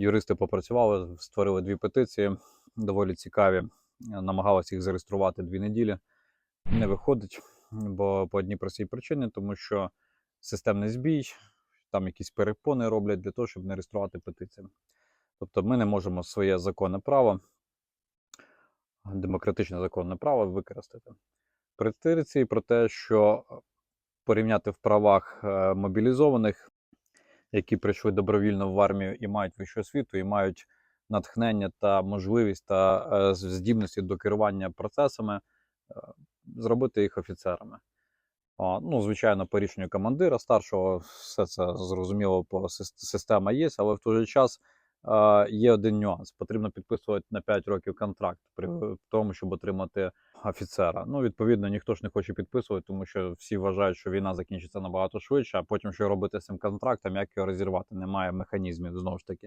Юристи попрацювали, створили дві петиції, доволі цікаві. Намагалися їх зареєструвати дві неділі. Не виходить, бо по одній простій причині, тому що системний збій, там якісь перепони роблять для того, щоб не реєструвати петиції. Тобто ми не можемо своє законне право, демократичне законне право використати. Претензії про те, що порівняти в правах е, мобілізованих, які прийшли добровільно в армію і мають вищу освіту, і мають натхнення та можливість та е, здібності до керування процесами, е, зробити їх офіцерами. Ну, звичайно, по рішенню командира старшого, все це зрозуміло, по система є, але в той же час є один нюанс: потрібно підписувати на 5 років контракт при тому, щоб отримати офіцера. Ну, відповідно, ніхто ж не хоче підписувати, тому що всі вважають, що війна закінчиться набагато швидше, а потім що робити з цим контрактом, як його розірвати? Немає механізмів знову ж таки.